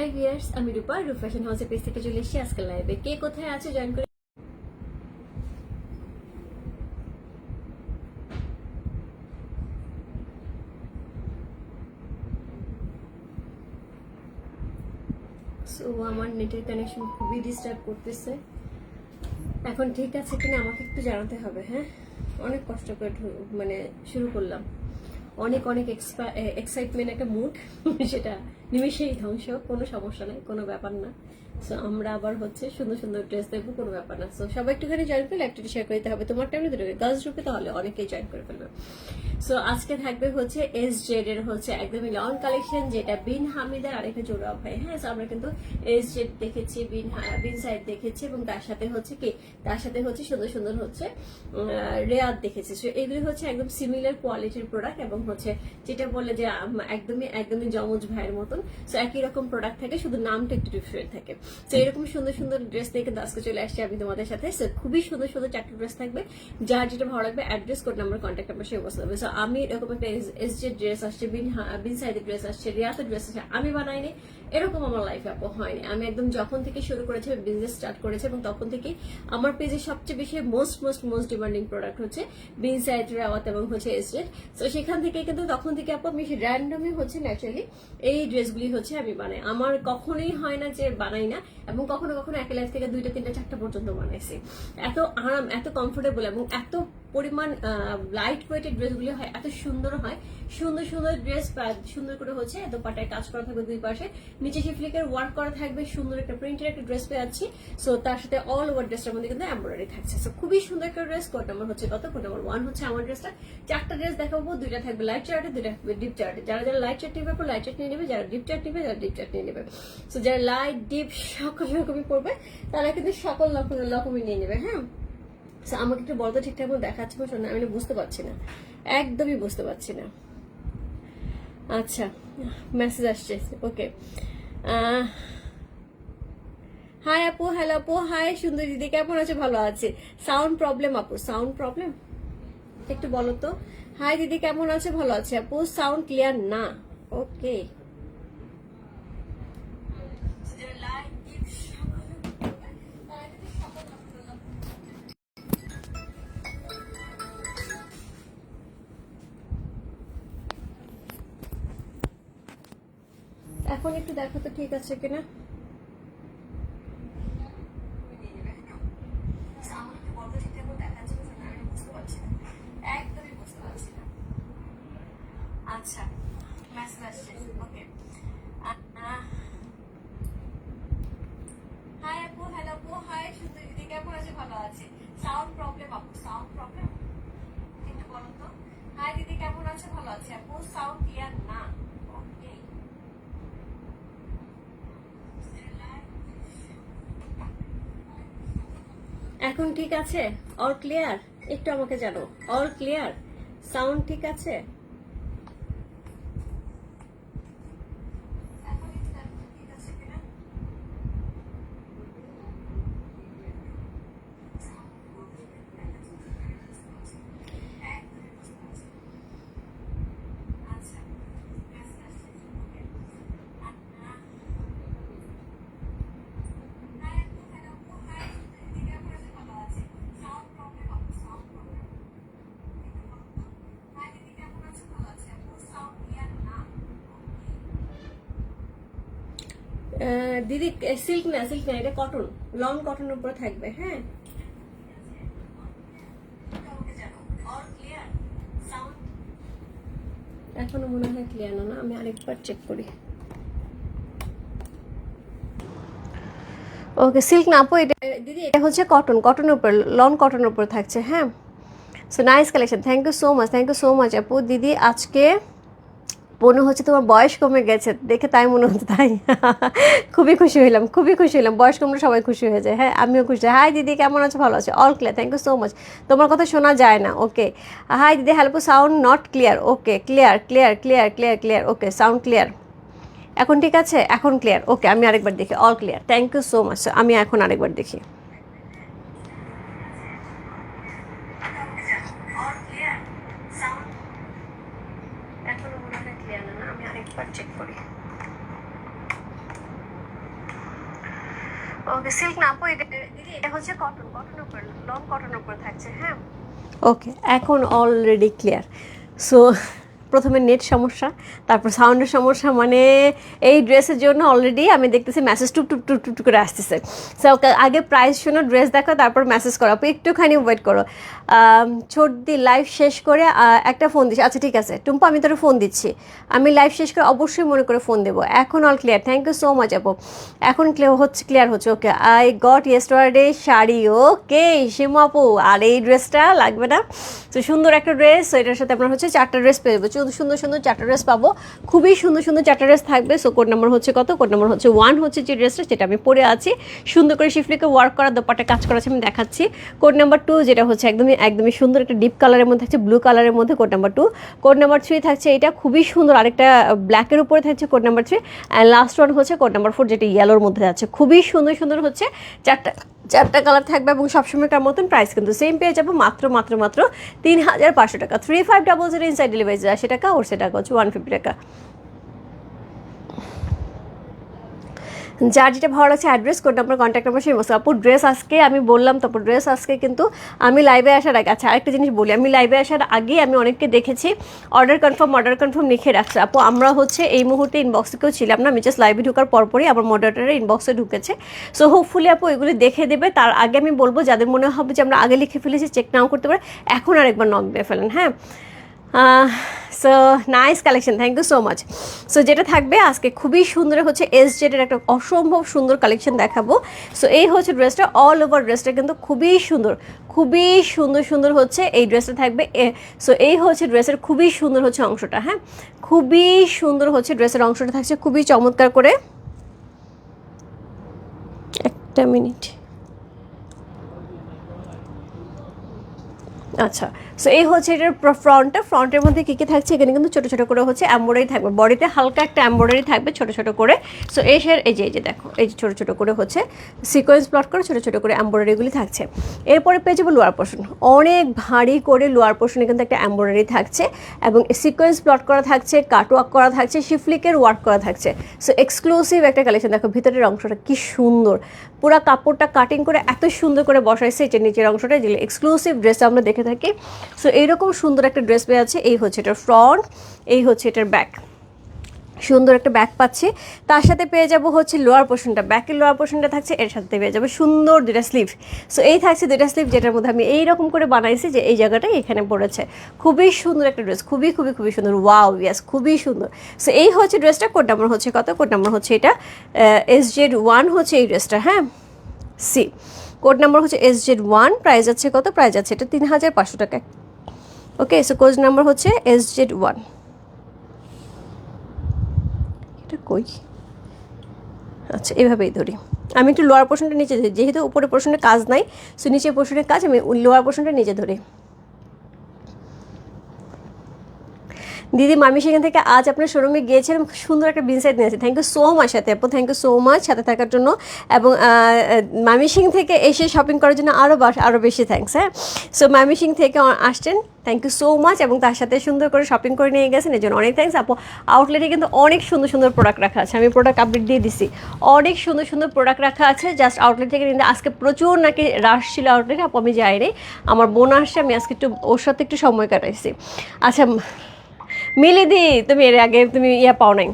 High viewers আমি রূপা, রূপ fashion হাউসের পেজ থেকে চলে এসেছি। আজকে লাইভে কে কোথায় আছে জয়েন করে? সো আমার নেটের কানেকশন খুবই ডিস্টার্ব করতেছে। এখন ঠিক আছে কিনা আমাকে একটু জানাতে হবে হ্যাঁ? অনেক কষ্ট করে মানে শুরু করলাম। অনেক অনেক এক্সাইটমেন্ট একটা মুড সেটা নিমেষেই ধ্বংস, কোনো সমস্যা নেই, কোনো ব্যাপার না। সো আমরা আবার হচ্ছে সুন্দর সুন্দর ড্রেস দেখব, কোনো ব্যাপার না। সো সবাই একটুখানি জয়েন করলে একটু শেয়ার করতে হবে। তোমার টাইমে দুটো গার্লস গ্রুপে তাহলে অনেকেই জয়েন করে ফেলবে। সো আজকে থাকবে হচ্ছে এস জেড এর হচ্ছে একদমই লং কালেকশন যেটা বিন হামিদার আরেকটা জোড়া ভাই। হ্যাঁ আমরা কিন্তু এস জেড দেখেছি, বিন বিন সাইড দেখেছি এবং তার সাথে হচ্ছে কি? তার সাথে হচ্ছে সুন্দর সুন্দর হচ্ছে রেয়াদ দেখেছি। সো এগুলি হচ্ছে একদম সিমিলার কোয়ালিটির প্রোডাক্ট এবং হচ্ছে যেটা বলে যে একদমই একদমই জমজ ভাইয়ের মতন। সো একই রকম প্রোডাক্ট থাকে, শুধু নামটা একটু ডিফারেন্ট থাকে। তো এরকম সুন্দর সুন্দর ড্রেস নিয়ে কিন্তু আজকে চলে আসছি আমি তোমাদের সাথে। খুবই সুন্দর সুন্দর চারটে ড্রেস থাকবে। যার যেটা ভালো লাগবে address code number contact number সে অবস্থা হবে সো আমি এরকম একটা এস জে ড্রেস আসছে, বিন বিন সাইডের ড্রেস আসছে রিয়াতের ড্রেস আসছে, আমি বানাইনি, এরকম আমার লাইফে আপু হয়নি। আমি একদম যখন থেকে শুরু করেছি বিজনেস স্টার্ট করেছি এবং তখন থেকে আমার পেজে সবচেয়ে বেশি most most most demanding product হচ্ছে বিন সাইড রেওয়াত এবং হচ্ছে এসজেড তো সেখান থেকে কিন্তু তখন থেকে আপু আমি র্যান্ডমই হচ্ছে ন্যাচারালি এই ড্রেসগুলি হচ্ছে আমি বানাই। আমার কখনোই হয় না যে বানাই না এবং কখনো কখনো এক লাইফ থেকে দুইটা, তিনটা, চারটা পর্যন্ত বানাইছি। এত আরাম, এত কমফোর্টেবল এবং এত পরিমাণ লাইট ওয়েটের ড্রেসগুলি হয়, এত সুন্দর হয়। সুন্দর সুন্দর ড্রেস সুন্দর করে হচ্ছে এত পাটায় কাজ করা থাকবে দুই পাশে। নিচে শিফলিকের ওয়ার্ক করা থাকবে, সুন্দর একটা প্রিন্টের একটা ড্রেস পেয়ে যাচ্ছি সো তার সাথে অল ওভার ড্রেসটার মধ্যে কিন্তু এমব্রয়ডারি থাকছে। সো খুবই সুন্দর একটা ড্রেস কোড নাম্বার হচ্ছে কত? কোড নাম্বার ওয়ান হচ্ছে আমার ড্রেসটা চারটা ড্রেস দেখাবো, দুইটা থাকবে লাইট চার্টে দুইটা থাকবে ডিপ চার্টে যারা যারা লাইট চার্ট নিবে লাইট চার্ট নিয়ে নেবে, যারা ডিপ চার্ট নিবে, যারা ডিপ চার্ট নিয়ে নেবে। সো যারা লাইট ডিপ সকল রকমই পড়বে তারা কিন্তু সকল রকমের, রকমই নিয়ে নেবে হ্যাঁ? আমাকে একটু বলতো ঠিকঠাক মতো দেখাচ্ছে শোনা আমি বুঝতে পারছি না। একদমই বুঝতে পারছি না। আচ্ছা মেসেজ আসছে ওকে হাই আপু হ্যালো আপু হাই সুন্দর দিদি, কেমন আছে? ভালো আছে। সাউন্ড প্রবলেম আপু সাউন্ড প্রবলেম একটু বলো তো। হাই দিদি, কেমন আছে? ভালো আছে আপু সাউন্ড ক্লিয়ার না। ওকে এখন একটু দেখো তো ঠিক আছে কিনা আচ্ছা মেসেজ আসছে ওকে হাই আপু হ্যালো আপু হাই সুন্দর দিদি কেমন আছে ভালো আছে সাউন্ড প্রবলেম আপু সাউন্ড প্রবলেম একটু বলো তো হাই দিদি কেমন আছে ভালো আছে আপু সাউন্ড ক্লিয়ার না ওকে এখন ঠিক আছে? অল ক্লিয়ার একটু আমাকে জানো। অল ক্লিয়ার সাউন্ড ঠিক আছে? সিল্ক না সিল্ক না এটা কটন লং কটনের উপরে থাকবে হ্যাঁ? এখনও মনে হয় ক্লিয়ার না আমি আরেকবার চেক করি। ওকে সিল্ক না আপু এটা দিদি এটা হচ্ছে কটন কটনের উপর লং কটনের উপর থাকছে হ্যাঁ? So nice collection thank you so much thank you so much আপু। দিদি আজকে মনে হচ্ছে তোমার বয়স কমে গেছে। দেখে তাই মনে হচ্ছে, তাই। খুবই খুশি হইলাম, খুবই খুশি হইলাম। বয়স কমলে সবাই খুশি হয়ে যায়। হ্যাঁ আমিও খুশি হাই। দিদি, কেমন আছে? ভালো আছে? All clear thank you so much তোমার কথা শোনা যায় না ওকে হাই দিদি help sound not clear okay clear clear clear clear clear okay sound clear এখন ঠিক আছে? এখন ক্লিয়ার ওকে আমি আরেকবার দেখি। All clear thank you so much আমি এখন আরেকবার দেখি। একবার চেক করি। ওকে সিল্ক না পো এটা হচ্ছে কটন কটন উপর লং কটন উপর থাকছে হ্যাঁ? ওকে এখন অলরেডি ক্লিয়ার সো প্রথমে নেট সমস্যা, তারপর সাউন্ডের সমস্যা মানে এই ড্রেসের জন্য অলরেডি আমি দেখতেছি মেসেজ টুপ টুপ টুপ টুপ করে আসতেছে। সো আগে প্রাইস শোনো ড্রেস দেখো, তারপর মেসেজ করো। একটুখানি ওয়েট করো। ছোটদি লাইভ শেষ করে একটা ফোন দিচ্ছি। আচ্ছা ঠিক আছে। টুম্পা, আমি তোর ফোন দিচ্ছি। আমি লাইভ শেষ করে অবশ্যই মনে করে ফোন দেবো। এখন all clear thank you so much আপু। এখন ক্লিয়ার হচ্ছে ক্লিয়ার হচ্ছে। Okay I got yesterday sari. Okay Simu আপু, আর এই ড্রেসটা লাগবে না। তো সুন্দর একটা ড্রেস এটার সাথে আপনার হচ্ছে চারটা ড্রেস পেয়ে যাব। সুন্দর সুন্দর চারটা ড্রেস পাবো। খুবই সুন্দর সুন্দর চারটা ড্রেস থাকবে। সো কোড নাম্বার হচ্ছে কত? কোড নাম্বার হচ্ছে ওয়ান হচ্ছে যে ড্রেসটা যেটা আমি পরে আছি। সুন্দর করে শিফলিকে ওয়ার্ক করা দোপাটে কাজ করা আছে, আমি দেখাচ্ছি। কোড নাম্বার টু যেটা হচ্ছে একদমই একদমই সুন্দর একটা ডিপ কালারের মধ্যে থাকছে ব্লু কালারের মধ্যে code number two code number three থাকছে এটা, খুবই সুন্দর আরেকটা ব্ল্যাকের উপরে থাকছে code number three and last one হচ্ছে কোড নাম্বার ফোর যেটা ইয়েলোর মধ্যে যাচ্ছে খুবই সুন্দর সুন্দর হচ্ছে। চারটা চারটা কালার থাকবে এবং সবসময়কার মতন প্রাইস কিন্তু সেম পেয়ে যাব মাত্র মাত্র মাত্র তিন হাজার পাঁচশো টাকা। Three five double zero inside delivery আশি টাকা ওর সে টাকা হচ্ছে ওয়ান ফিফটি টাকা। যার যেটা ভালো লাগছে address code number contact number সেই মতো আপু ড্রেস আজকে, আমি বললাম তারপর ড্রেস আজকে কিন্তু আমি লাইভে আসার আগে আচ্ছা আরেকটা জিনিস বলি, আমি লাইভে আসার আগে আমি অনেককে দেখেছি। অর্ডার কনফার্ম অর্ডার কনফার্ম লিখে রাখছে। আপু, আমরা হচ্ছে এই মুহূর্তে ইনবক্সে কেউ ছিলাম না, আমি জাস্ট লাইভে ঢোকার পরপরই আমার মডারেটারের ইনবক্সে ঢুকেছে। সো হোপফুলি আপু, এগুলি দেখে দেবে। তার আগে আমি বলব, যাদের মনে হবে যে আমরা আগে লিখে ফেলেছি চেক নাও করতে পারে। এখন আরেকবার নক দিয়ে ফেলেন হ্যাঁ? So nice collection thank you so much so যেটা থাকবে আজকে খুবই সুন্দর হচ্ছে এস জেডের একটা অসম্ভব সুন্দর কালেকশন দেখাবো। সো এই হচ্ছে ড্রেসটা অল ওভার ড্রেসটা কিন্তু খুবই সুন্দর খুবই সুন্দর সুন্দর হচ্ছে এই ড্রেসটা থাকবে। সো এই হচ্ছে ড্রেসের খুবই সুন্দর হচ্ছে অংশটা হ্যাঁ? খুবই সুন্দর হচ্ছে ড্রেসের অংশটা থাকছে, খুবই চমৎকার করে। একটা মিনিট। আচ্ছা সো এই হচ্ছে এটার ফ্রন্টটা ফ্রন্টের মধ্যে কী কী থাকছে? এখানে কিন্তু ছোটো ছোটো করে হচ্ছে এম্ব্রয়ডারি থাকবে। বডিতে হালকা একটা এম্ব্রয়ডারি থাকবে ছোটো ছোটো করে। সো এই শের এই যে এই যে দেখো, এই যে ছোটো ছোটো করে হচ্ছে সিকোয়েন্স প্লট করে ছোটো ছোটো করে এম্ব্রয়ডারিগুলি থাকছে। এরপরে পেয়ে যাব লোয়ার পোর্শন অনেক ভারী করে লোয়ার পোর্শনে কিন্তু একটা এম্ব্রয়ডারি থাকছে এবং সিকোয়েন্স প্লট করা থাকছে কাট ওয়ার্ক করা থাকছে শিফলিকের ওয়ার্ক করা থাকছে। সো এক্সক্লুসিভ একটা কালেকশন দেখো, ভিতরের অংশটা কি সুন্দর। পুরো কাপড়টা কাটিং করে এত সুন্দর করে বসাইছে যে, নিচের অংশটা যেগুলো এক্সক্লুসিভ ড্রেস আমরা দেখে থাকি। সো এইরকম সুন্দর একটা ড্রেস পেয়ে আছে এই হচ্ছে এটার ফ্রন্ট এই হচ্ছে এটার ব্যাক সুন্দর একটা ব্যাক পাচ্ছি। তার সাথে পেয়ে যাব হচ্ছে লোয়ার পোর্শনটা ব্যাকের লোয়ার পোর্শনটা থাকছে, এর সাথে পেয়ে যাবে সুন্দর দুটা স্লিভ সো এই থাকছে দুটা স্লিভ যেটার মধ্যে আমি এইরকম করে বানাইছি যে এই জায়গাটাই এখানে পড়েছে। খুবই সুন্দর একটা ড্রেস খুবই খুবই খুবই সুন্দর। ওয়াও ইয়াস খুবই সুন্দর। সো এই হচ্ছে ড্রেসটা কোড নাম্বার হচ্ছে কত? কোড নাম্বার হচ্ছে এটা এস জেড ওয়ান হচ্ছে এই ড্রেসটা হ্যাঁ? সি কোড নাম্বার হচ্ছে এস জেড ওয়ান প্রাইস আছে কত? প্রাইস আছে এটা তিন হাজার পাঁচশো টাকা ওকে সো কোচ নাম্বার হচ্ছে এস জেড ওয়ান এটা কই? আচ্ছা এভাবেই ধরি। আমি একটু লোয়ার পোর্শনটা নিচে ধরি, যেহেতু উপরে পোর্শনের কাজ নাই সো নিচে পোর্শনের কাজ আমি লোয়ার পোর্শনটা নিচে ধরি। দিদি, মামি সেখান থেকে আজ আপনার শোরুমে গিয়েছিলাম সুন্দর একটা বিনসাইড নিয়েছি থ্যাংক ইউ সো মাচ সাথে আপু। থ্যাংক ইউ সো মাচ সাথে থাকার জন্য। এবং মামি সিং থেকে এসে শপিং করার জন্য আরও আরও বেশি থ্যাংকস হ্যাঁ? সো মামি সিং থেকে আসছেন। থ্যাংক ইউ সো মাচ এবং তার সাথে সুন্দর করে শপিং করে নিয়ে গেছেন। এর জন্য অনেক থ্যাংকস আপু। আউটলেটে কিন্তু অনেক সুন্দর সুন্দর প্রোডাক্ট রাখা আছে। আমি প্রোডাক্ট আপডেট দিয়ে দিছি। অনেক সুন্দর সুন্দর প্রোডাক্ট রাখা আছে। জাস্ট আউটলেট থেকে কিন্তু আজকে প্রচুর নাকি রাশ ছিল আউটলেটে আপু, আমি যাইনি। আমার বোন আসছে, আমি আজকে একটু ওর সাথে একটু সময় কাটাইছি। আচ্ছা মিলিদি তুমি এর আগে তুমি ইয়া পাও নাই।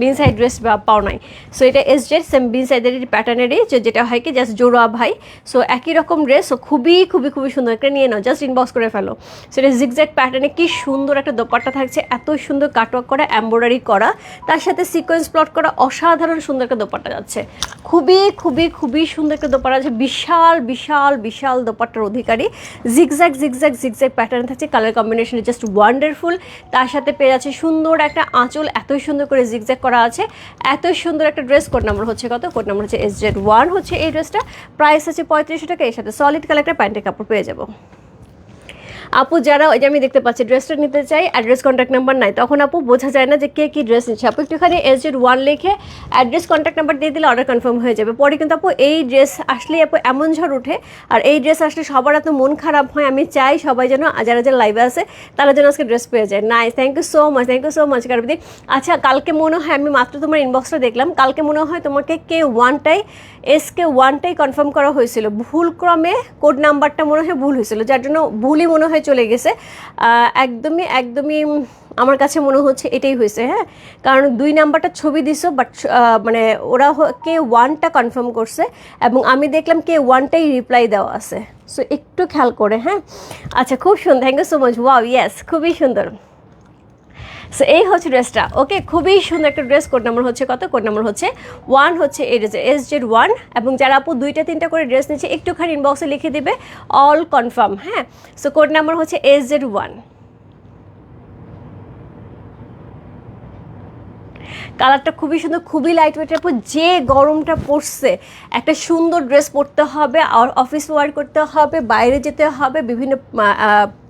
বিন সাইড ড্রেস পাও নাই। সো এটা এস জেড সেম বিন সাইডের প্যাটার্নেরই যেটা হয় কি জাস্ট জোড়া ভাই। সো একই রকম ড্রেস খুবই খুবই খুবই সুন্দর। একটা নিয়ে নাও জাস্ট ইনবক্স করে ফেলো। সো এটা জিগজ্যাক প্যাটার্নে কি সুন্দর একটা দোপাট্টা থাকছে, এত সুন্দর কাটওয়ার্ক করা এম্ব্রয়ডারি করা। তার সাথে সিকোয়েন্স প্লট করা, অসাধারণ সুন্দর একটা দোপাট্টা যাচ্ছে। খুবই খুবই খুবই সুন্দর একটা দোপাট্টা আছে বিশাল বিশাল বিশাল দোপাট্টার অধিকারী। জিগজ্যাক জিগজ্যাক জিগজ্যাক প্যাটার্ন থাকছে কালার কম্বিনেশন জাস্ট ওয়ান্ডারফুল তার সাথে পেয়ে যাচ্ছে সুন্দর একটা আঁচল এত সুন্দর করে জিগজ্যাক করা আছে। এত সুন্দর একটা ড্রেস কোড নাম্বার হচ্ছে কত? কোড নাম্বার হচ্ছে এস জেড ওয়ান হচ্ছে এই ড্রেসটা প্রাইস আছে পঁয়ত্রিশশো টাকা, এর সাথে সলিড কালার একটা প্যান্টের কাপড় পেয়ে যাব। আপু, যারা ওই যে আমি দেখতে পাচ্ছি ড্রেসটা নিতে চাই অ্যাড্রেস কন্ট্যাক্ট নাম্বার নাই, তখন আপু বোঝা যায় না যে কে কী ড্রেস নিচ্ছে। আপু, একটুখানি এস জেড ওয়ান লিখে অ্যাড্রেস কন্ট্যাক্ট নাম্বার দিয়ে দিলে অর্ডার কনফার্ম হয়ে যাবে। পরে কিন্তু আপু এই ড্রেস আসলে আপু এমন ঝড় উঠে আর এই ড্রেস আসলে সবার এত মন খারাপ হয়। আমি চাই সবাই যেন, যারা যারা লাইভে আছে, তারা যেন আজকে ড্রেস পেয়ে যায়। নাই thank you so much thank you so much কারবিদি আচ্ছা কালকে মনে হয়, আমি মাত্র তোমার ইনবক্সটা দেখলাম, কালকে মনে হয় তোমাকে কে ওয়ানটাই এস কে ওয়ানটাই কনফার্ম করা হয়েছিল। ভুলক্রমে কোড নাম্বারটা মনে হয় ভুল হয়েছিল, যার জন্য ভুলই মনে হয় চলে গেছে। একদমই একদমই আমার কাছে মনে হচ্ছে এটাই হয়েছে হ্যাঁ? কারণ দুই নাম্বারটা ছবি দিছো বাট মানে ওরা কে ওয়ানটা কনফার্ম করছে এবং আমি দেখলাম কে ওয়ানটাই রিপ্লাই দেওয়া আছে। সো একটু খেয়াল করে হ্যাঁ? আচ্ছা খুব সুন্দর thank you so much wow yes খুবই সুন্দর। সো এই হচ্ছে ড্রেসটা। ওকে খুবই সুন্দর একটা ড্রেস। কোড নাম্বার হচ্ছে কত? কোড নাম্বার হচ্ছে ওয়ান হচ্ছে এই ড্রেস। এস জেড ওয়ান এবং যারা আপু দুইটা, তিনটা করে ড্রেস নিচ্ছে, একটুখানি ইনবক্সে লিখে দিবে অল কনফার্ম হ্যাঁ? সো কোড নাম্বার হচ্ছে এস জেড ওয়ান কালারটা খুবই সুন্দর, খুবই লাইট ওয়েটের উপর যে গরমটা পড়ছে, একটা সুন্দর ড্রেস পরতে হবে, আর অফিস ওয়ার্ক করতে হবে, বাইরে যেতে হবে, বিভিন্ন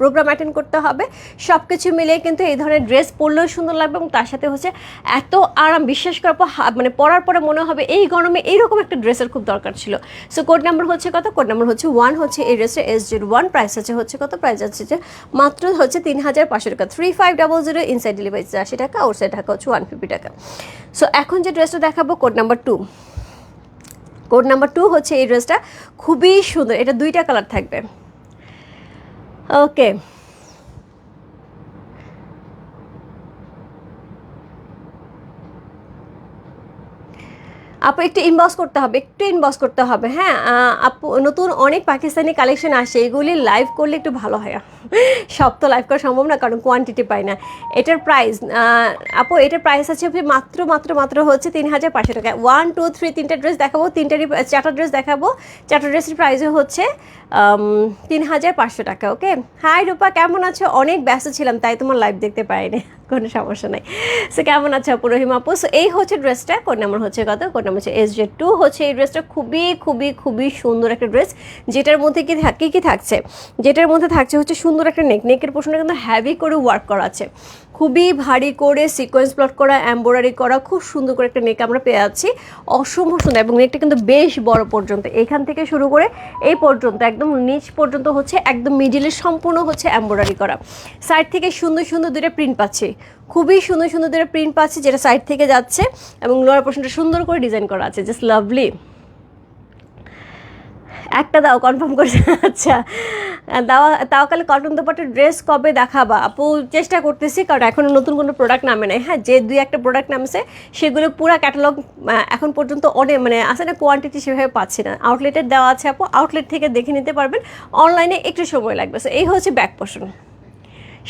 প্রোগ্রাম অ্যাটেন্ড করতে হবে সব কিছু মিলিয়ে কিন্তু এই ধরনের ড্রেস পরলেও সুন্দর লাগবে এবং তার সাথে হচ্ছে এত আরাম বিশ্বাস করার পর মানে পরার পরে মনে হবে এই গরমে এইরকম একটা ড্রেসের খুব দরকার ছিল। সো কোড নাম্বার হচ্ছে কত? কোড নাম্বার হচ্ছে ওয়ান হচ্ছে এই ড্রেসটা এস জিরো ওয়ান প্রাইস আছে হচ্ছে কত? প্রাইস আছে যে মাত্র হচ্ছে তিন হাজার পাঁচশো টাকা। Three five double zero inside delivery আশি টাকা আউটসাইড টাকা হচ্ছে ওয়ান ফিফটি টাকা। সো এখন যে ড্রেসটা দেখাবো code number two code number two হচ্ছে এই ড্রেসটা খুবই সুন্দর, এটা দুইটা কালার থাকবে। ওকে আপু, একটু ইনবক্স করতে হবে, একটু ইনবক্স করতে হবে হ্যাঁ? আপু, নতুন অনেক পাকিস্তানি কালেকশন আসে, এগুলি লাইভ করলে একটু ভালো হয়। সব তো লাইভ করা সম্ভব না, কারণ কোয়ান্টিটি পাই না। এটার প্রাইস আপু, এটার প্রাইস আছে হচ্ছে মাত্র মাত্র মাত্র হচ্ছে তিন হাজার পাঁচশো টাকা। ওয়ান টু থ্রি তিনটা ড্রেস দেখাবো তিনটারই চারটা ড্রেস দেখাবো। চারটা ড্রেসের প্রাইসও হচ্ছে তিন হাজার পাঁচশো টাকা ওকে হাই রূপা, কেমন আছো? অনেক ব্যস্ত ছিলাম, তাই তোমার লাইভ দেখতে পাইনি, কোনো সমস্যা নাই। সো কেমন আছে আপু, রহিম আপু? সো এই হচ্ছে ড্রেসটা কোন নাম্বার হচ্ছে কত? কোন নাম্বার হচ্ছে এস জে টু হচ্ছে এই ড্রেসটা খুবই খুবই খুবই সুন্দর একটা ড্রেস যেটার মধ্যে কি কি থাকছে? যেটার মধ্যে থাকছে হচ্ছে সুন্দর একটা নেক নেকের পোষণে কিন্তু হ্যাভি করে ওয়ার্ক করা আছে। খুবই ভারী করে সিকোয়েন্স প্লট করা এম্ব্রয়ডারি করা, খুব সুন্দর করে একটা নেক আমরা পেয়ে যাচ্ছি। অসম্ভব সুন্দর, এবং নেকটা কিন্তু বেশ বড় পর্যন্ত। এখান থেকে শুরু করে এই পর্যন্ত, একদম নিচ পর্যন্ত হচ্ছে, একদম মিডিলে সম্পূর্ণ হচ্ছে এম্ব্রয়ডারি করা। সাইড থেকে সুন্দর সুন্দর দুটো প্রিন্ট পাচ্ছি। খুবই সুন্দর সুন্দর দুটো প্রিন্ট পাচ্ছি, যেটা সাইড থেকে যাচ্ছে, এবং লোয়ার পোর্শনটা সুন্দর করে ডিজাইন করা আছে জাস্ট লাভলি একটা দাও কনফার্ম করে আচ্ছা দাও তাও কালে কটন দোপাটের ড্রেস কবে দেখাবা? আপু, চেষ্টা করতেছি, কারণ এখনও নতুন কোনো প্রোডাক্ট নামে নাই। হ্যাঁ যে দুই একটা প্রোডাক্ট নামছে, সেগুলো পুরো ক্যাটালগ এখন পর্যন্ত অনেক মানে আসে না কোয়ান্টিটি সেভাবে পাচ্ছি না। আউটলেটের দেওয়া আছে আপু আউটলেট থেকে দেখে নিতে পারবেন। অনলাইনে একটু সময় লাগবে। সো এই হচ্ছে ব্যাক পোর্শন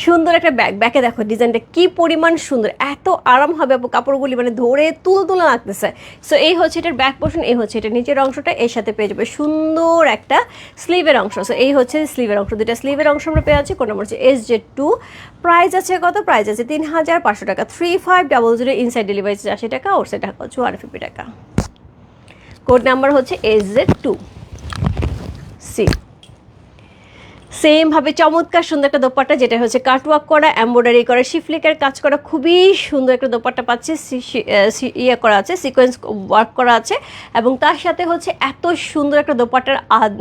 সুন্দর একটা ব্যাগ ব্যাকে দেখো ডিজাইনটা কি পরিমাণ সুন্দর। এত আরাম হবে আপু কাপড়গুলি মানে ধরে তুল তুলে লাগতেছে সো এই হচ্ছে এটার ব্যাক পোর্শন এই হচ্ছে এটা নিচের অংশটা, এর সাথে পেয়ে যাবে সুন্দর একটা স্লিভের অংশ। সো এই হচ্ছে স্লিভের অংশ। দুটা স্লিভের অংশ আমরা পেয়ে যাচ্ছি। কোন নম্বর হচ্ছে? এস জে টু প্রাইস আছে কত? প্রাইস আছে তিন হাজার পাঁচশো টাকা। Three five double zero inside delivery আশি টাকা ওর সাইড টাকা ওয়ান ফিফটি টাকা। কোড নাম্বার হচ্ছে এস জেড টু সি সেমভাবে চমৎকার সুন্দর একটা দোপাট্টা, যেটা হচ্ছে কাটওয়ার্ক করা এম্ব্রয়ডারি করা শিফলিকের কাজ করা, খুবই সুন্দর একটা দোপাট্টা পাচ্ছে ইয়ে করা আছে সিকোয়েন্স ওয়ার্ক করা আছে, এবং তার সাথে হচ্ছে এত সুন্দর একটা দোপাট্টার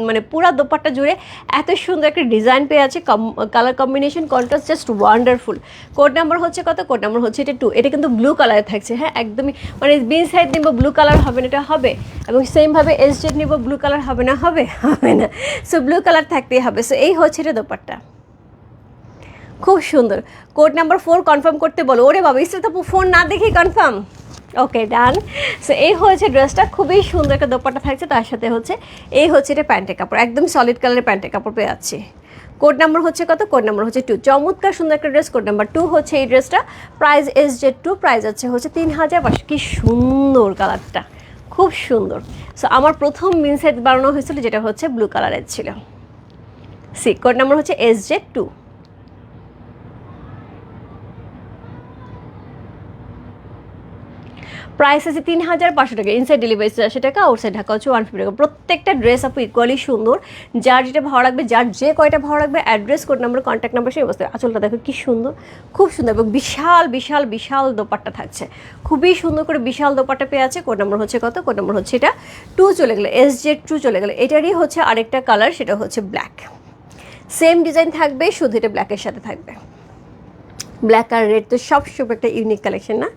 মানে পুরা দোপাট্টা জুড়ে এত সুন্দর একটা ডিজাইন পেয়ে আছে colour combination contrast just wonderful code number হচ্ছে কত? কোড নাম্বার হচ্ছে এটা টু এটা কিন্তু ব্লু কালারে থাকছে হ্যাঁ একদমই মানে বিন সাইড নিব ব্লু কালার হবে না, এটা হবে। এবং সেমভাবে এস জেড নিব ব্লু কালার হবে না, হবে হবে না। সো ব্লু কালার থাকতেই হবে। সো এই হচ্ছে এটা দোপাট্টা। খুব সুন্দর। কোড নাম্বার ফোর কনফার্ম করতে বলো। ওরে বাবা ইসে তো ফোন না দেখেই কনফার্ম ওকে ডান সো এই হচ্ছে ড্রেসটা খুবই সুন্দর একটা দোপাট্টা থাকছে। তার সাথে হচ্ছে, এই হচ্ছে এটা প্যান্টের কাপড়। একদম সলিড কালারের প্যান্টের কাপড় পেয়ে যাচ্ছি। কোড নাম্বার হচ্ছে কত? কোড নাম্বার হচ্ছে টু চমৎকার সুন্দর একটা ড্রেস কোড নাম্বার টু হচ্ছে এই ড্রেসটা price S Z two price আছে হচ্ছে তিন হাজার পাঁচশো। কি সুন্দর কালারটা খুব সুন্দর। সো আমার প্রথম মিনসেট বানানো হয়েছিল, যেটা হচ্ছে ব্লু কালারের ছিল। সি কোড নাম্বার হচ্ছে এস জেড টু প্রাইস আছে তিন হাজার পাঁচশো টাকা ইনসাইড ডেলিভারি চারশো টাকা আউটসাইড ঢাকা হচ্ছে ওয়ান ফিফটি টাকা। প্রত্যেকটা ড্রেস আপু ইকুয়ালি সুন্দর। যার যেটা ভালো লাগবে, যার যে কয়টা ভালো লাগবে address code number contact number সেই অবস্থায় আচলটা দেখো কি সুন্দর, খুব সুন্দর এবং বিশাল বিশাল বিশাল দোপাট্টা থাকছে। খুবই সুন্দর করে বিশাল দোপাট্টা পেয়ে আছে। কোড নাম্বার হচ্ছে কত? কোড নাম্বার হচ্ছে এটা টু চলে গেলো এস জেড টু চলে গেলো। এটারই হচ্ছে আরেকটা কালার সেটা হচ্ছে ব্ল্যাক সেম ডিজাইন থাকবে, শুধু এটা ব্ল্যাকের সাথে থাকবে। ব্ল্যাক আর রেড তো সবসময় একটা ইউনিক কালেকশন না।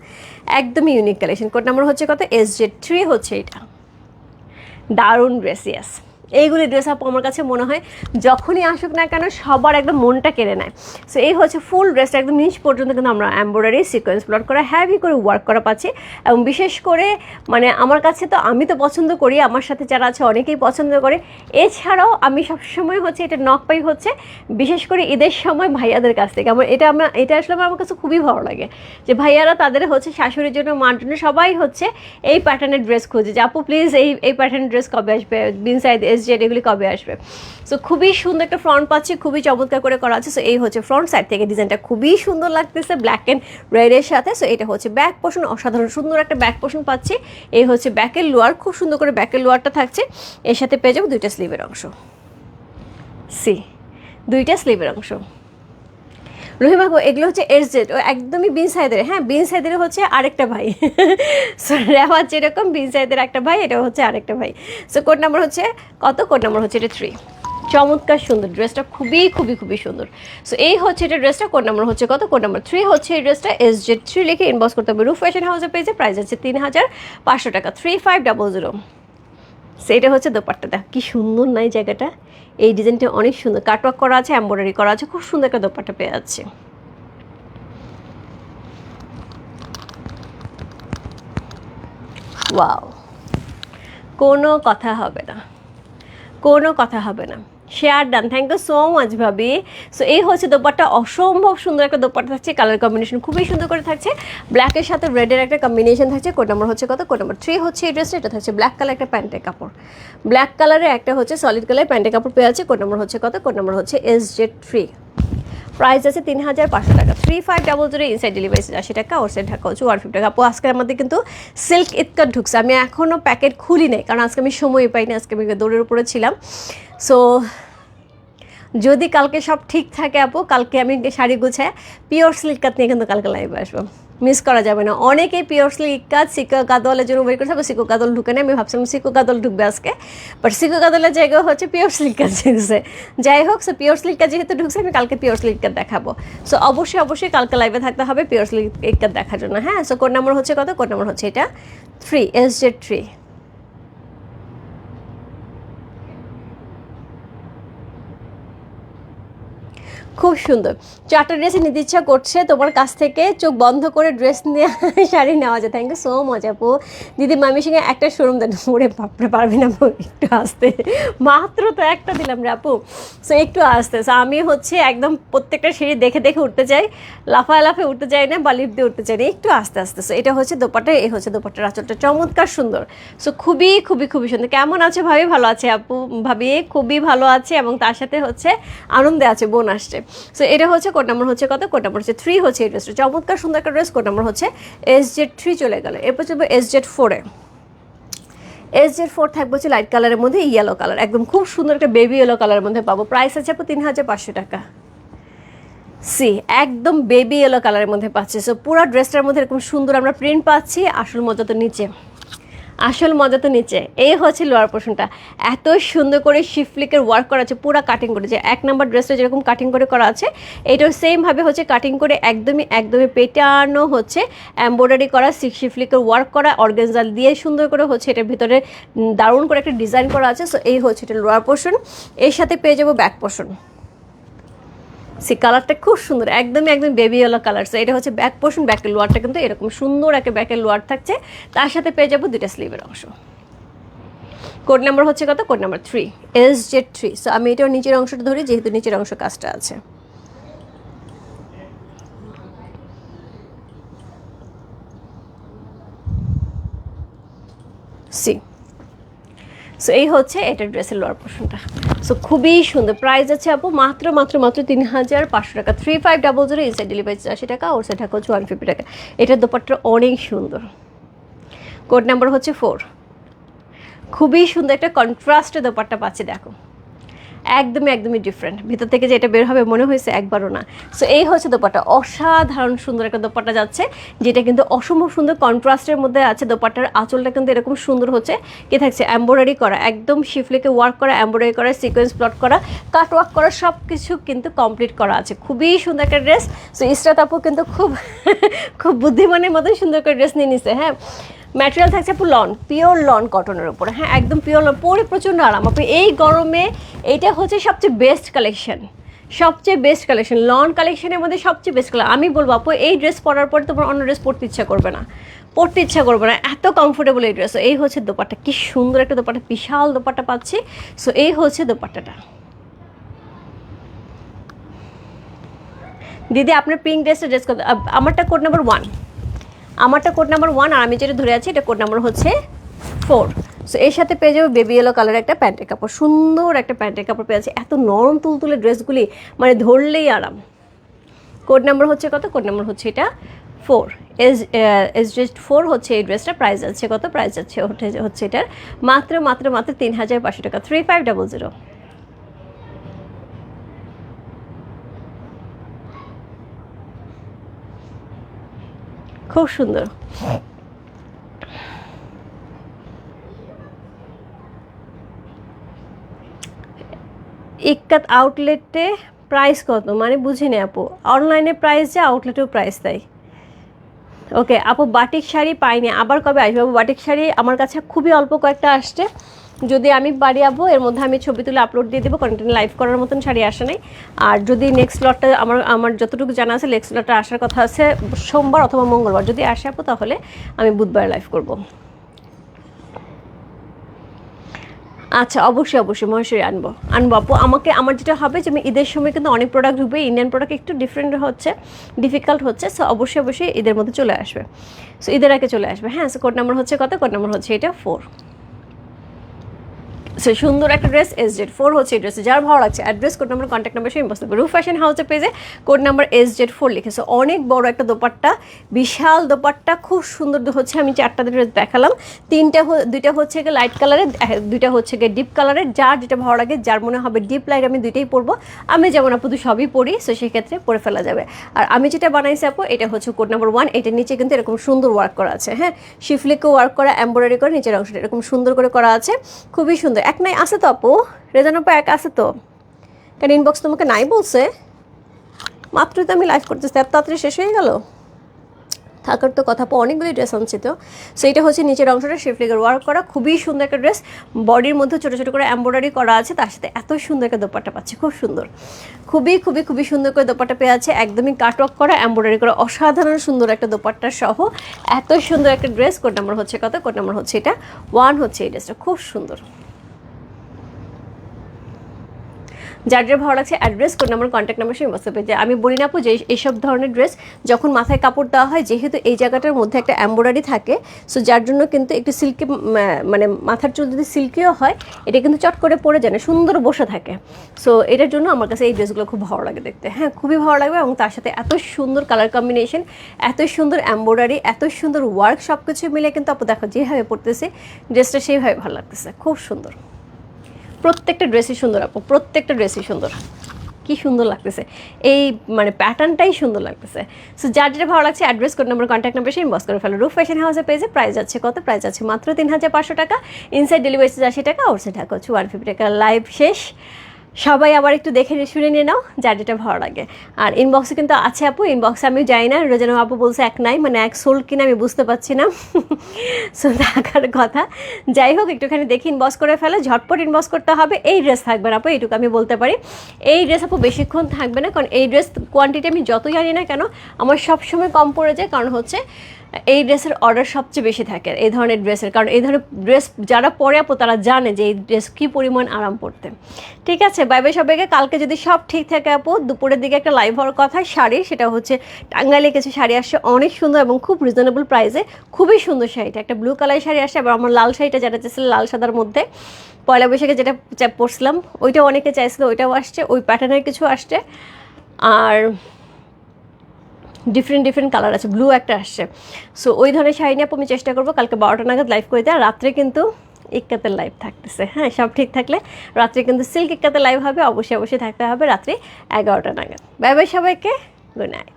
একদমই ইউনিক কালেকশন কোড নাম্বার হচ্ছে কত? এস জেড থ্রি হচ্ছে এটা। দারুণ ড্রেস ইয়াস এইগুলি ড্রেস আপ আমার কাছে মনে হয় যখনই আসুক না কেন সবার একদম মনটা কেড়ে নেয়। সো এই হচ্ছে ফুল ড্রেসটা একদম নিচ পর্যন্ত কিন্তু আমরা এম্ব্রয়ডারি সিকোয়েন্স প্লট করা হ্যাভি করে ওয়ার্ক করা পাচ্ছি এবং বিশেষ করে মানে আমার কাছে তো আমি তো পছন্দ করি, আমার সাথে যারা আছে অনেকেই পছন্দ করে। এছাড়াও আমি সবসময় হচ্ছে এটা নক পাই হচ্ছে বিশেষ করে ঈদের সময় ভাইয়াদের কাছ থেকে। আমার এটা আমরা, এটা আসলে আমার কাছে খুবই ভালো লাগে যে ভাইয়ারা তাদের হচ্ছে শাশুড়ির জন্য, মার জন্য সবাই হচ্ছে এই প্যাটার্নের ড্রেস খুঁজে যে, আপু প্লিজ এই এই প্যাটার্নের ড্রেস কবে আসবে? বিন সাইড এস জেড এগুলি কবে আসবে। সো খুবই সুন্দর একটা ফ্রন্ট পাচ্ছি, খুবই চমৎকার করে করা আছে। সো এই হচ্ছে ফ্রন্ট সাইড থেকে ডিজাইনটা খুবই সুন্দর লাগতেছে ব্ল্যাক অ্যান্ড রেডের সাথে। সো এটা হচ্ছে ব্যাক পোর্শন অসাধারণ সুন্দর একটা ব্যাক পোর্শন পাচ্ছি। এই হচ্ছে ব্যাকের লোয়ার খুব সুন্দর করে ব্যাকের লোয়ারটা থাকছে। এর সাথে পেয়ে যাব দুইটা স্লিভের অংশ। সি দুইটা স্লিভের অংশ। রহিমা গো এগুলো হচ্ছে এস জেড ও একদমই বিন সাইদের। হ্যাঁ বিন সাইদের হচ্ছে আরেকটা ভাই। সো রেওয়াজ যেরকম, বিন সাইদের একটা ভাই এটা হচ্ছে আরেকটা ভাই। সো কোড নাম্বার হচ্ছে, কত কোড নাম্বার হচ্ছে? এটা থ্রি চমৎকার সুন্দর ড্রেসটা খুবই খুবই খুবই সুন্দর। সো এই হচ্ছে এটা ড্রেসটা কোড নাম্বার হচ্ছে কত? কোড নাম্বার থ্রি হচ্ছে এই ড্রেসটা এস জেড থ্রি লিখে ইনবক্স করতে হবে। রুফ ফ্যাশন হাউসের পেজে প্রাইস আছে তিন হাজার পাঁচশো টাকা। থ্রি ফাইভ ডাবল জিরো সেইটা হচ্ছে দোপাট্টা। দেখ, কি সুন্দর নাই জায়গাটা। এই ডিজাইনটা অনেক সুন্দর। কাটওয়ার্ক করা আছে, এম্ব্রয়ডারি করা আছে, খুব সুন্দর একটা দোপাট্টা পেয়ে যাচ্ছে। ওয়াও। কোনো কথা হবে না। কোনো কথা হবে না। Share done thank you so much ভাবি সো এই হচ্ছে দোপাট্টা। অসম্ভব সুন্দর একটা দোপাট্টা থাকছে। কালার কম্বিনেশন খুবই সুন্দর করে থাকছে। ব্ল্যাকের সাথে রেডের একটা কম্বিনেশন থাকছে। কোড নাম্বার হচ্ছে কত? কোড নাম্বার থ্রি হচ্ছে এই ড্রেসটা এটা থাকছে ব্ল্যাক কালার একটা প্যান্টের কাপড়। ব্ল্যাক কালারের একটা হচ্ছে সলিড কালার প্যান্টের কাপড় পেয়ে আছে কোড নাম্বার হচ্ছে কত? কোড নাম্বার হচ্ছে এস জেড থ্রি প্রাইস আছে তিন হাজার পাঁচশো টাকা। Three five double zero inside delivery আশি টাকা ওর সাইড ঢাকা হচ্ছে ওয়ান ফিফটি টাকা। আপু আজকে আমাদের কিন্তু সিল্ক ইতকার ঢুকছে। আমি এখনও প্যাকেট খুলি নাই। কারণ আজকে আমি সময় পাইনি। আজকে আমি দৌড়ের উপরে ছিলাম। সো যদি কালকে সব ঠিক থাকে আপু, কালকে আমি শাড়ি গুছায় পিওর সিল্ক কাত নিয়ে কিন্তু কালকে লাইভে আসব। মিস করা যাবে না। অনেকেই পিওর সিল্ক কাজ সিকো কাদলের জন্য ওয়েট করছে সিকো কাদল ঢুকে না আমি ভাবছিলাম সিকো কাদল ঢুকবে আজকে বাট সিকো কাদলের জায়গা হচ্ছে পিওর সিল্ক কাজ ঢুকছে। যাই হোক সো পিওর সিল্ক কাজ যেহেতু ঢুকছে, আমি কালকে পিওর সিল্ক কাজ দেখাবো। সো অবশ্যই অবশ্যই কালকে লাইভে থাকতে হবে পিওর সিল্ক কাজ দেখার জন্য। হ্যাঁ সো কোড নাম্বার হচ্ছে কত? কোড নাম্বার হচ্ছে এটা থ্রি এস জেড থ্রি খুব সুন্দর। চারটা ড্রেসে নিতে ইচ্ছা করছে, তোমার কাছ থেকে চোখ বন্ধ করে ড্রেস নিয়ে শাড়ি নেওয়া যায়। থ্যাংক ইউ সো মাচ আপু। দিদি মামির সঙ্গে একটা শোরুম দেন। ওরে বাপরে, পারবি না একটু আসতে। মাত্র তো একটা দিলাম রে, আপু। সো একটু আসতে। সো আমি হচ্ছে একদম প্রত্যেকটা সিঁড়ি দেখে দেখে উঠতে চাই। লাফায় লাফে উঠতে চাই না, বা লিফট দিয়ে উঠতে চাই না। একটু আস্তে আস্তে। সো এটা হচ্ছে দোপাটা এ হচ্ছে দোপাটার আঁচলটা। চমৎকার সুন্দর। সো খুবই খুবই খুবই সুন্দর। কেমন আছে ভাবি? ভালো আছে, আপু? ভাবি খুবই ভালো আছে এবং তার সাথে হচ্ছে আনন্দে আছে, বোন আসছে। সো এটা হচ্ছে কোড নাম্বার হচ্ছে কত? কোড নাম্বার হচ্ছে থ্রি হচ্ছে এই ড্রেসটা চমৎকার, সুন্দর একটা ড্রেস কোড নাম্বার হচ্ছে এস জেড থ্রি চলে গেল। এরপর চলবে এস জেড ফোরে এস জেড ফোর থাকবে হচ্ছে লাইট কালারের মধ্যে ইয়েলো কালার একদম খুব সুন্দর একটা বেবি ইয়েলো কালারের মধ্যে পাবো। প্রাইস আছে আপু তিন হাজার পাঁচশো টাকা। সি একদম বেবি ইয়েলো কালারের মধ্যে পাচ্ছি। সো পুরো ড্রেসটার মধ্যে এরকম সুন্দর আমরা প্রিন্ট পাচ্ছি। আসল মজা তো নিচে। আসল মজা তো নিচে। এই হচ্ছে লোয়ার পোর্শনটা এত সুন্দর করে শিফলিকের ওয়ার্ক করা আছে, পুরো কাটিং করে। যে এক নাম্বার ড্রেসটা যেরকম কাটিং করে করা আছে এইটাও সেমভাবে হচ্ছে কাটিং করে একদমই একদমই পেটানো হচ্ছে এম্ব্রয়ডারি করা শিফলিকের ওয়ার্ক করা অর্গেনজাল দিয়ে সুন্দর করে হচ্ছে এটার ভিতরে দারুণ করে একটা ডিজাইন করা আছে। সো এই হচ্ছে এটা লোয়ার পোর্শন এর সাথে পেয়ে যাব ব্যাক পোর্শন সে কালারটা খুব সুন্দর, একদমই একদম বেবি ইয়েলো কালার সো এটা হচ্ছে ব্যাক পোর্শন ব্যাকের লোয়ারটা কিন্তু এরকম সুন্দর একটা ব্যাকের লোয়ার থাকছে। তার সাথে পেয়ে যাব দুটা স্লিভের অংশ। কোড নাম্বার হচ্ছে কত? Code number three S Z three so আমি এটাও নিচের অংশটা ধরি, যেহেতু নিচের অংশ কাজটা আছে। সি সো এই হচ্ছে এটা ড্রেসের লোয়ার পোর্শনটা সো খুবই সুন্দর প্রাইস আছে আপু। মাত্র মাত্র মাত্র তিন হাজার পাঁচশো টাকা। Three five double zero inside delivery আশি টাকা ওর সাইড টাকা হচ্ছে ওয়ান ফিফটি টাকা। এটার দোপাট্টা অনেক সুন্দর। কোড নাম্বার হচ্ছে ফোর খুবই সুন্দর একটা কন্ট্রাস্টে দোপাট্টা পাচ্ছি, দেখো। একদমই একদমই ডিফারেন্ট ভিতর থেকে যে এটা বের হবে মনে হয়েছে একবারও না। সো এই হচ্ছে দোপাটা অসাধারণ সুন্দর একটা দোপাট্টা যাচ্ছে, যেটা কিন্তু অসম্ভব সুন্দর কন্ট্রাস্টের মধ্যে আছে দোপাটার আঁচলটা কিন্তু এরকম সুন্দর হচ্ছে। কি থাকছে? এম্ব্রয়ডারি করা, একদম শিফলিকে ওয়ার্ক করা এম্ব্রয়ডারি করা সিকোয়েন্স প্লট করা কাট ওয়ার্ক করা সব কিছু কিন্তু কমপ্লিট করা আছে। খুবই সুন্দর একটা ড্রেস সো ইসরাত আপু কিন্তু খুব খুব বুদ্ধিমানের মতোই সুন্দর করে ড্রেস নিয়ে নিছে হ্যাঁ? ম্যাটেরিয়াল থাকছে আপু লন পিওর লন কটনের উপরে। হ্যাঁ একদম পিওর লন পরে প্রচণ্ড আরাম। আপু এই গরমে এইটা হচ্ছে সবচেয়ে বেস্ট কালেকশন সবচেয়ে বেস্ট কালেকশন লন কালেকশনের মধ্যে সবচেয়ে বেস্ট কালেকশন আমি বলব, আপু, এই ড্রেস পরার পরে তোমার অন্য ড্রেস পরতে ইচ্ছা করবে না। পরতে ইচ্ছা করবে না। এত কমফোর্টেবল এই ড্রেস এই হচ্ছে দোপাট্টা। কি সুন্দর একটা দোপাট্টা, বিশাল দোপাট্টা পাচ্ছি। সো এই হচ্ছে দোপাট্টাটা। দিদি আপনার পিঙ্ক ড্রেসটা ড্রেস আমারটা কোড নাম্বার ওয়ান আমারটা কোড নাম্বার ওয়ান আর আমি যেটা ধরে আছি এটা কোড নাম্বার হচ্ছে ফোর সো এর সাথে পেয়ে যাব বেবি ইয়েলো কালার একটা প্যান্টের কাপড়। সুন্দর একটা প্যান্টের কাপড় পেয়ে যাচ্ছে। এত নরম তুলতুলে ড্রেসগুলি মানে ধরলেই আরাম। কোড নাম্বার হচ্ছে কত? কোড নাম্বার হচ্ছে এটা four S S just four হচ্ছে এই ড্রেসটা প্রাইস আছে কত? প্রাইস আছে হচ্ছে এটার মাত্র মাত্র মাত্র তিন হাজার পাঁচশো টাকা। থ্রি ফাইভ ডাবল জিরো খুব সুন্দর। ইক্কাত আউটলেটে প্রাইস কত? মানে বুঝি বুঝিনি আপু। অনলাইনে প্রাইস যা আউটলেটেও প্রাইস তাই। ওকে, আপু বাটিক শাড়ি পাইনি। আবার কবে আসবে? আপু বাটিক শাড়ি আমার কাছে খুবই অল্প কয়েকটা আসছে। যদি আমি বাড়ি যাব এর মধ্যে আমি ছবি তুলে আপলোড দিয়ে দেবো কন্টেন্ট লাইভ করার মতন শাড়ি আসে নাই। আর যদি নেক্সট লটটা আমার আমার যতটুকু জানা আছে নেক্সট লটটা আসার কথা আছে, সোমবার অথবা মঙ্গলবার, যদি আসে আপু, তাহলে আমি বুধবার লাইভ করব। আচ্ছা অবশ্যই অবশ্যই, মহেশ্বরী আনব আনব আপু। আমাকে, আমার যেটা হবে যে, আমি ঈদের সময় কিন্তু অনেক প্রোডাক্ট ঢুকবে ইন্ডিয়ান প্রোডাক্ট একটু ডিফারেন্ট হচ্ছে ডিফিকাল্ট হচ্ছে সো অবশ্যই অবশ্যই ঈদের মধ্যে চলে আসবে। সো ঈদের আগে চলে আসবে। হ্যাঁ সো কোড নাম্বার হচ্ছে কত? কোড নাম্বার হচ্ছে এটা ফোর সো সুন্দর একটা ড্রেস এস জেড ফোর হচ্ছে ড্রেস, যার ভালো লাগছে। Address code number contact number সেই ইম্পসিবল রুফ ফ্যাশন হাউসের পেজে code number S Z four লিখেছে অনেক বড় একটা দোপাট্টা, বিশাল দোপাট্টা, খুব সুন্দর হচ্ছে আমি চারটা ড্রেস দেখালাম। তিনটা দুইটা হচ্ছে গিয়ে লাইট কালারের দুইটা হচ্ছে গিয়ে ডিপ কালারের যার যেটা ভালো লাগে, যার মনে হবে ডিপ লাইট আমি দুইটাই পরবো। আমি যেমন আপু তো সবই পরি সো সেক্ষেত্রে পরে ফেলা যাবে। আর আমি যেটা বানাইছি আপু, এটা হচ্ছে কোড নাম্বার ওয়ান এটার নিচে কিন্তু এরকম সুন্দর ওয়ার্ক করা আছে হ্যাঁ? শিফলিকে ওয়ার্ক করা এম্ব্রয়ডারি করে, নিচের অংশটা এরকম সুন্দর করে করা আছে। খুবই সুন্দর। এক নাই আছে তো আপু? রেজান আপু এক আছে তো? কেন ইনবক্স তোমাকে নাই বলছে। মাত্রই তো আমি লাইভ করতেছি, এত তাড়াতাড়ি শেষ হয়ে গেল? থাকার তো কথা পো অনেকগুলি ড্রেস আনছি তো। সো এটা হচ্ছে নিচের অংশটা শিফলিকের ওয়ার্ক করা, খুবই সুন্দর একটা ড্রেস বডির মধ্যে ছোটো ছোটো করে এম্ব্রয়ডারি করা আছে, তার সাথে এত সুন্দর একটা দোপাট্টা পাচ্ছে, খুব সুন্দর। খুবই খুবই খুবই সুন্দর করে দোপাট্টা পেয়ে আছে, একদমই কাটওয়ার্ক করা এম্ব্রয়ডারি করা, অসাধারণ সুন্দর একটা দোপাট্টা সহ এত সুন্দর একটা ড্রেস কোড নাম্বার হচ্ছে কত? কোড নাম্বার হচ্ছে এটা ওয়ান হচ্ছে এই ড্রেসটা খুব সুন্দর। যার যার ভালো লাগছে অ্যাড্রেস কোন নাম্বার কন্ট্যাক্ট নাম্বার সেই বসতে পেয়ে আমি বলি না যে এইসব ধরনের ড্রেস যখন মাথায় কাপড় দেওয়া হয়, যেহেতু এই জায়গাটার মধ্যে একটা এম্ব্রয়ডারি থাকে সো যার জন্য কিন্তু একটু সিল্কি মানে মাথার চুল যদি সিল্কিও হয়, এটা কিন্তু চট করে পরে যায় না, সুন্দর বসে থাকে। সো এটার জন্য আমার কাছে এই ড্রেসগুলো খুব ভালো লাগে দেখতে। হ্যাঁ খুবই ভালো লাগবে এবং তার সাথে এত সুন্দর কালার কম্বিনেশন এত সুন্দর এম্ব্রয়ডারি এত সুন্দর ওয়ার্ক সব কিছু মিলে কিন্তু আপু দেখো যেভাবে পড়তেছে ড্রেসটা সেইভাবে ভালো লাগতেছে। খুব সুন্দর। প্রত্যেকটা ড্রেসই সুন্দর, আপু, প্রত্যেকটা ড্রেসই সুন্দর। কি সুন্দর লাগতেছে। এই মানে প্যাটার্নটাই সুন্দর লাগতেছে। সো যার যেটা ভালো লাগছে address code number contact number সেই বস করে ফেলো। রুফ ফ্যাশন হাউসের পেজে প্রাইস আছে কত? প্রাইস আছে মাত্র তিন হাজার পাঁচশো টাকা। ইনসাইড ডেলিভারি আশি টাকা আউটসাইড ঢাকা হচ্ছে ওয়ান ফিফটি টাকা। লাইভ শেষ। সবাই আবার একটু দেখে শুনে নিয়ে নাও যার যেটা ভালো লাগে। আর ইনবক্সে কিন্তু আছে আপু ইনবক্সে আমি যাই না। রোজানা আপু বলছে এক নাই মানে এক সোল কিনা আমি বুঝতে পারছি না। সো দেখার কথা। যাই হোক, একটুখানি দেখে ইনবক্স করে ফেলে। ঝটপট ইনবক্স করতে হবে। এই ড্রেস থাকবে না আপু, এইটুকু আমি বলতে পারি। এই ড্রেস আপু বেশিক্ষণ থাকবে না, কারণ এই ড্রেস কোয়ান্টিটি আমি যতই জানি না কেন, আমার সবসময় কম পড়ে যায়। কারণ হচ্ছে, এই ড্রেসের অর্ডার সবচেয়ে বেশি থাকে এই ধরনের ড্রেসের কারণ এই ধরনের ড্রেস যারা পরে আপু, তারা জানে যে এই ড্রেস কী পরিমাণ আরাম পড়তে। ঠিক আছে বাইবে সবাইকে। কালকে যদি সব ঠিক থাকে আপু, দুপুরের দিকে একটা লাইভ হওয়ার কথা শাড়ি, সেটা হচ্ছে টাঙ্গাইলে কিছু শাড়ি আসছে অনেক সুন্দর এবং খুব রিজনেবল প্রাইসে খুবই সুন্দর শাড়িটা, একটা ব্লু কালার শাড়ি আসছে, আবার আমার লাল শাড়িটা যেটা চেয়েছিল লাল সাদার মধ্যে। পয়লা বৈশাখে যেটা পরছিলাম ওইটা অনেকে চাইছিল, ওইটাও আসছে, ওই প্যাটার্নের কিছু আসছে। আর ডিফারেন্ট ডিফারেন্ট কালার আছে ব্লু একটা আসছে। সো ওই ধরনের শাড়ি নিয়ে আমি চেষ্টা করব, কালকে বারোটা নাগাদ লাইভ করে দেয়। আর রাত্রে কিন্তু ইক্কাতের লাইভ থাকতেছে। হ্যাঁ সব ঠিক থাকলে রাত্রে কিন্তু সিল্ক ইক্কাতের লাইভ হবে, অবশ্যই অবশ্যই থাকতে হবে রাত্রি এগারোটা নাগাদ। বাই বাই সবাইকে গুড নাইট